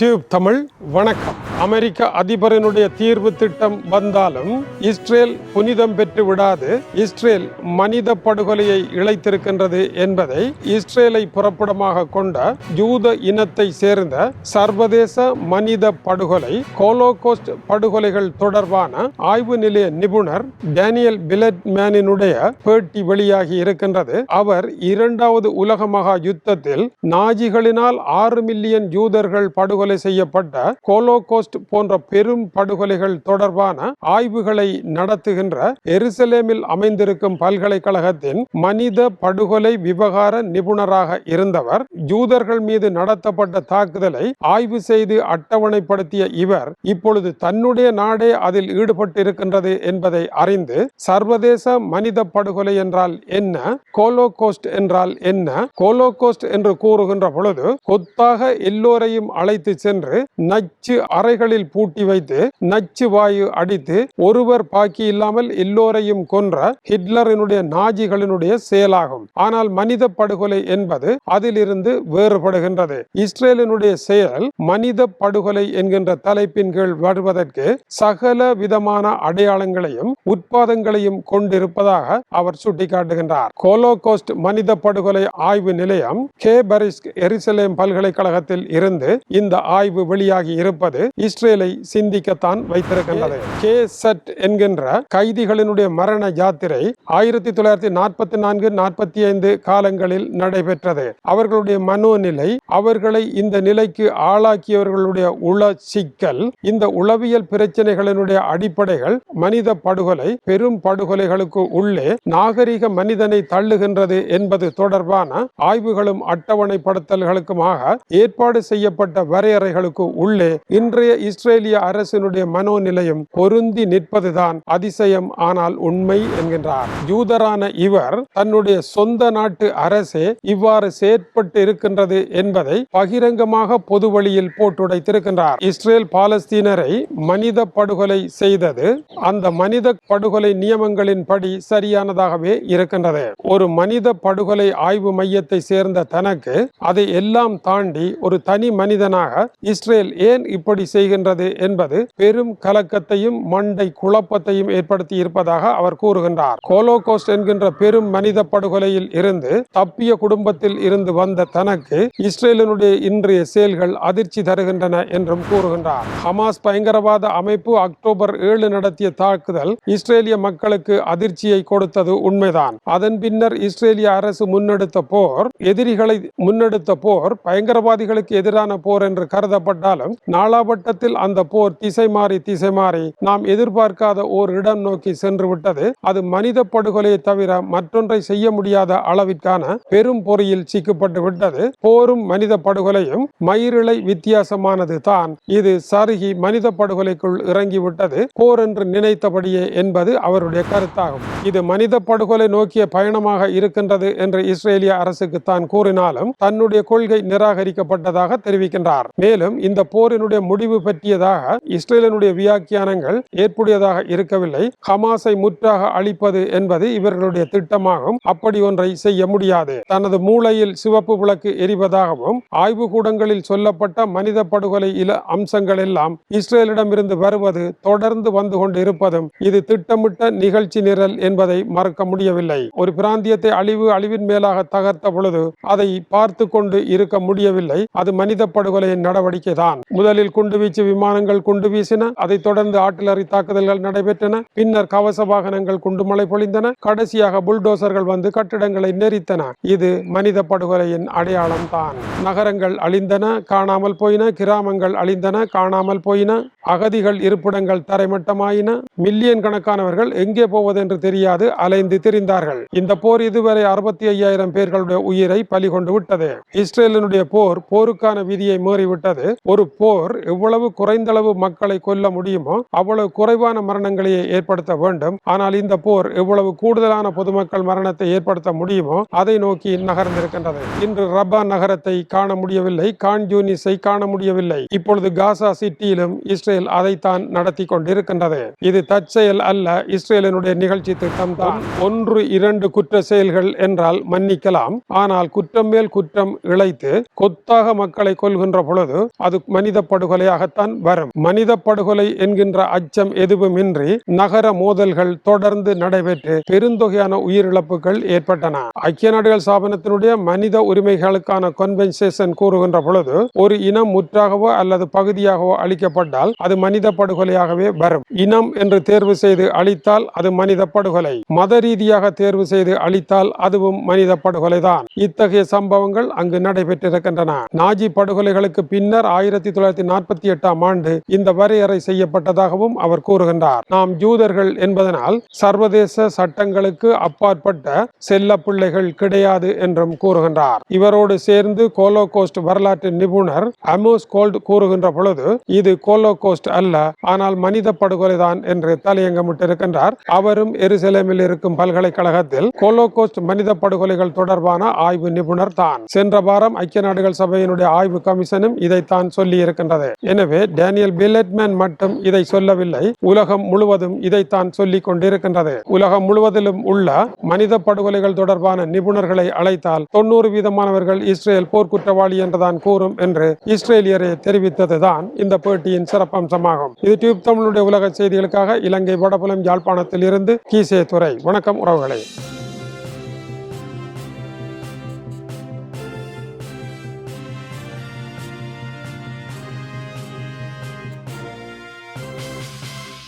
Tube Tamil வணக்கம். அமெரிக்க அதிபரினுடைய தீர்வு திட்டம் வந்தாலும் இஸ்ரேல் புனிதம் பெற்று விடாது. இஸ்ரேல் மனித படுகொலையை இழைத்திருக்கின்றது என்பதை இஸ்ரேலை புறப்படமாக கொண்ட யூத இனத்தை சேர்ந்த சர்வதேச மனித படுகொலை கோலோகோஸ்ட் படுகொலைகள் தொடர்பான ஆய்வு நிலைய நிபுணர் டேனியல் பிலட்மேனினுடைய பேட்டி வெளியாகி இருக்கின்றது. அவர் இரண்டாவது உலக மகா யுத்தத்தில் நாஜிகளினால் ஆறு மில்லியன் யூதர்கள் படுகொலை செய்யப்பட்ட கோலோகோஸ்ட் போன்ற பெரும் படுகொலைகள் தொடர்பான ஆய்வுகளை நடத்துகின்ற எருசலேமில் அமைந்திருக்கும் பல்கலைக்கழகத்தின் மனித படுகொலை விவகார நிபுணராக இருந்தவர் ஜூதர்கள் மீது நடத்தப்பட்ட தாக்குதலை ஆய்வு செய்து அட்டவணைப்படுத்திய இவர் இப்பொழுது தன்னுடைய நாடே அதில் ஈடுபட்டிருக்கின்றது என்பதை அறிந்து சர்வதேச மனித படுகொலை என்றால் என்ன கோலோகோஸ்ட் என்றால் என்ன கோலோகோஸ்ட் என்று கூறுகின்ற பொழுது கொத்தாக எல்லோரையும் அழைத்து சென்று நச்சு அறைகளில் பூட்டி வைத்து நச்சு வாயு அடித்து ஒருவர் பாக்கி இல்லாமல் எல்லோரையும் கொன்ற ஹிட்லரினுடைய நாஜிகளினுடைய செயலாகும். ஆனால் மனித படுகொலை என்பது அதிலிருந்து வேறுபடுகின்றது. இஸ்ரேலினுடைய செயல் மனித படுகொலை என்கின்ற தலைப்பின் கீழ் வருவதற்கு சகல விதமான அடையாளங்களையும் உட்பாதங்களையும் கொண்டிருப்பதாக அவர் சுட்டிக்காட்டுகின்றார். கோலோகோஸ்ட் மனித படுகொலை ஆய்வு நிலையம் கே பரிஸ்க் எருசலேம் பல்கலைக்கழகத்தில் இருந்து இந்த ஆய்வு வெளியாகி இருப்பது இஸ்ரேலை சிந்திக்கத்தான் வைத்திருக்கின்றது. கே செட் என்கின்ற கைதிகளினுடைய மரண யாத்திரை ஆயிரத்தி தொள்ளாயிரத்தி நாற்பத்தி நான்கு நாற்பத்தி ஐந்து காலங்களில் நடைபெற்றது. அவர்களுடைய மனோநிலை அவர்களை இந்த நிலைக்கு ஆளாக்கியவர்களுடைய உள சிக்கல் இந்த உளவியல் பிரச்சனைகளினுடைய அடிப்படைகள் மனித படுகொலை பெரும் படுகொலைகளுக்கு உள்ளே நாகரிக மனிதனை தள்ளுகின்றது என்பது தொடர்பான ஆய்வுகளும் அட்டவணைப்படுத்தல்களுக்குமாக ஏற்பாடு செய்யப்பட்ட வரையறைகளுக்கு உள்ளே இன்றைய இஸ்ரேலிய அரசினுடைய மனோநிலையும் பொருந்தி நிற்பதுதான் அதிசயம் ஆனால் உண்மை என்கின்றார். யூதரான இவர் தன்னுடைய சொந்த நாட்டு அரசே இவ்வாறு செயற்பட்டு இருக்கின்றது என்பதை பகிரங்கமாக பொது வழியில் போட்டுடைத்திருக்கின்றார். இஸ்ரேல் பாலஸ்தீனரை மனித படுகொலை செய்தது அந்த மனித படுகொலை நியமங்களின் படி சரியானதாகவே இருக்கின்றது. ஒரு மனித படுகொலை ஆய்வு மையத்தை சேர்ந்த தனக்கு அதை எல்லாம் தாண்டி ஒரு தனி மனிதனாக இஸ்ரேல் ஏன் இப்படி செய்கின்றது என்பது பெரும் கலக்கத்தையும் மண்டை குழப்பத்தையும் ஏற்படுத்தி இருப்பதாக அவர் கூறுகின்றார். கோலோகோஸ்ட் என்கின்ற பெரும் மனித படுகொலையில் இருந்து தப்பிய குடும்பத்தில் இருந்து வந்த தனக்கு இஸ்ரேலினுடைய இன்றைய செயல்கள் அதிர்ச்சி தருகின்றன என்றும் கூறுகின்றார். ஹமாஸ் பயங்கரவாத அமைப்பு அக்டோபர் ஏழு நடத்திய தாக்குதல் இஸ்ரேலிய மக்களுக்கு அதிர்ச்சியை கொடுத்தது உண்மைதான். அதன் பின்னர் இஸ்ரேலிய அரசு முன்னெடுத்த போர் எதிரிகளை முன்னெடுத்த போர் பயங்கரவாதிகளுக்கு எதிரான போர் என்று கருதப்பட்டாலும் நாளாபட்டத்தில் அந்த போர் திசை மாறி திசை மாறி நாம் எதிர்பார்க்காத ஓர் இடம் நோக்கி சென்று விட்டது. அது மனித படுகொலையை தவிர மற்றொன்றை செய்ய முடியாத அளவிற்கான பெரும் பொறியில் சிக்கப்பட்டு விட்டது. போரும் மனித படுகொலையும் மயிரிழை வித்தியாசமானது தான். இது சருகி மனித படுகொலைக்குள் இறங்கிவிட்டது போர் என்று நினைத்தபடியே என்பது அவருடைய கருத்தாகும். இது மனித படுகொலை நோக்கிய பயணமாக இருக்கின்றது என்று இஸ்ரேலிய அரசுக்கு தான் கூறினாலும் தன்னுடைய கொள்கை நிராகரிக்கப்பட்டதாக தெரிவிக்கின்றார். மேலும் இந்த போரினுடைய முடிவு பற்றியதாக இஸ்ரேலினுடைய வியாக்கியானங்கள் ஏற்புடையதாக இருக்கவில்லை. ஹமாஸை முற்றாக அழிப்பது என்பது இவர்களுடைய திட்டமாகும். அப்படி ஒன்றை செய்ய முடியாது. தனது மூளையில் சிவப்பு விளக்கு எரிவதாகவும் ஆய்வு கூடங்களில் சொல்லப்பட்ட மனித படுகொலை இல அம்சங்கள் எல்லாம் இஸ்ரேலிடமிருந்து வருவது தொடர்ந்து வந்து கொண்டு இருப்பதும் இது திட்டமிட்ட நிகழ்ச்சி நிரல் என்பதை மறக்க முடியவில்லை. ஒரு பிராந்தியத்தை அழிவு அழிவின் மேலாக தகர்த்த பொழுது அதை பார்த்து கொண்டு இருக்க முடியவில்லை. அது மனித படுகொலையின் நடவடிக்கை தான் முதலில் குண்டுவீச்சு விமானங்கள் குண்டு வீசின அதைத் தொடர்ந்து ஆட்டிலறி தாக்குதல்கள் நடைபெற்றன. பின்னர் கவச வாகனங்கள் குண்டுமலை பொழிந்தன. கடைசியாக புல்டோசர்கள் வந்து கட்டிடங்களை நெறித்தன இது மனித படுகொலையின் அடையாளம் தான் நகரங்கள் அழிந்தன காணாமல் போயின கிராமங்கள் அழிந்தன காணாமல் போயின அகதிகள் இருப்பிடங்கள் தரைமட்டமாயின. மில்லியன் கணக்கானவர்கள் எங்கே போவதென்று தெரியாது அலைந்து திரிந்தார்கள். இந்த போர் இதுவரை அறுபத்தி ஐயாயிரம் பேர்களுடைய உயிரை பலி கொண்டு விட்டது. இஸ்ரேலினுடைய போர் போருக்கான விதியை விட்டது. ஒரு போர் எவ்வளவு குறைந்தளவு மக்களை கொல்ல முடியுமோ அவ்வளவு குறைவான மரணங்களையே ஏற்படுத்த வேண்டும். ஆனால் இந்த போர் எவ்வளவு கூடுதலான பொதுமக்கள் மரணத்தை ஏற்படுத்த முடியுமோ அதை நோக்கி நகர்ந்திருக்கின்றது. இன்று ரபா நகரத்தை காண முடியவில்லை. கான்ஜூனிஸை காண முடியவில்லை. இப்பொழுது காசா சிட்டியிலும் இஸ்ரேல் அதைத்தான் நடத்தி கொண்டிருக்கின்றது. இது தற்செயல் அல்ல. இஸ்ரேலினுடைய நிகழ்ச்சி திட்டம் தான். ஒன்று இரண்டு குற்ற செயல்கள் என்றால் மன்னிக்கலாம். ஆனால் குற்றம் மேல் குற்றம் இழைத்து கொத்தாக மக்களை கொள்கின்ற பொழுது பொழுது அது மனித படுகொலையாகத்தான் வரும். மனித படுகொலை என்கின்ற அச்சம் எதுவுமின்றி நகர மோதல்கள் தொடர்ந்து நடைபெற்று பெருந்தொகையான உயிரிழப்புகள் ஏற்பட்டன. ஐக்கிய நாடுகள் ஸ்தாபனத்தினுடைய மனித உரிமைகளுக்கான கன்வென்சேஷன் கூறுகின்ற பொழுது ஒரு இனம் முற்றாகவோ அல்லது பகுதியாகவோ அளிக்கப்பட்டால் அது மனித படுகொலையாகவே வரும். இனம் என்று தேர்வு செய்து அழித்தால் அது மனித படுகொலை. மத ரீதியாக தேர்வு செய்து அழித்தால் அதுவும் மனித படுகொலைதான். இத்தகைய சம்பவங்கள் அங்கு நடைபெற்றிருக்கின்றன. நாஜி படுகொலைகளுக்கு பின்னர் ஆயிரத்தி தொள்ளாயிரத்தி நாற்பத்தி எட்டாம் ஆண்டு இந்த வரையறை செய்யப்பட்டதாகவும் அவர் கூறுகின்றார். நாம் ஜூதர்கள் என்பதனால் சர்வதேச சட்டங்களுக்கு அப்பாற்பட்ட செல்ல பிள்ளைகள் கிடையாது என்றும் கூறுகின்றார். இவரோடு சேர்ந்து கோலோ கோஸ்ட் வரலாற்று நிபுணர் அமோஸ் கோல்ட் கூறுகின்ற பொழுது இது கோலோ கோஸ்ட் அல்ல ஆனால் மனித படுகொலைதான் என்று தலையங்கமிட்டிருக்கின்றார். அவரும் எருசலேமில் இருக்கும் பல்கலைக்கழகத்தில் கோலோ கோஸ்ட் மனித படுகொலைகள் தொடர்பான ஆய்வு நிபுணர் தான். சென்ற வாரம் ஐக்கிய நாடுகள் சபையினுடைய ஆய்வு கமிஷனும் இதைத்தான் சொல்லி இருக்கின்றது. எனவே டேனியல் பில்லட்மேன் மட்டும் இதை சொல்லவில்லை. உலகம் முழுவதும் இதைத்தான் சொல்லிக் கொண்டிருக்கின்றது. உலகம் முழுவதிலும் உள்ள மனித படுகொலைகள் தொடர்பான நிபுணர்களை அழைத்தால் தொண்ணூறு வீதமானவர்கள் இஸ்ரேல் போர்க்குற்றவாளி என்றுதான் கூறும் என்று இஸ்ரேலியரை தெரிவித்ததுதான் இந்த பேட்டியின் சிறப்பம்சமாகும். இது டியூப் தமிழுடைய உலக செய்திகளுக்காக இலங்கை வடபுலம் யாழ்ப்பாணத்தில் இருந்து கீசே துறை வணக்கம் உறவுகளே.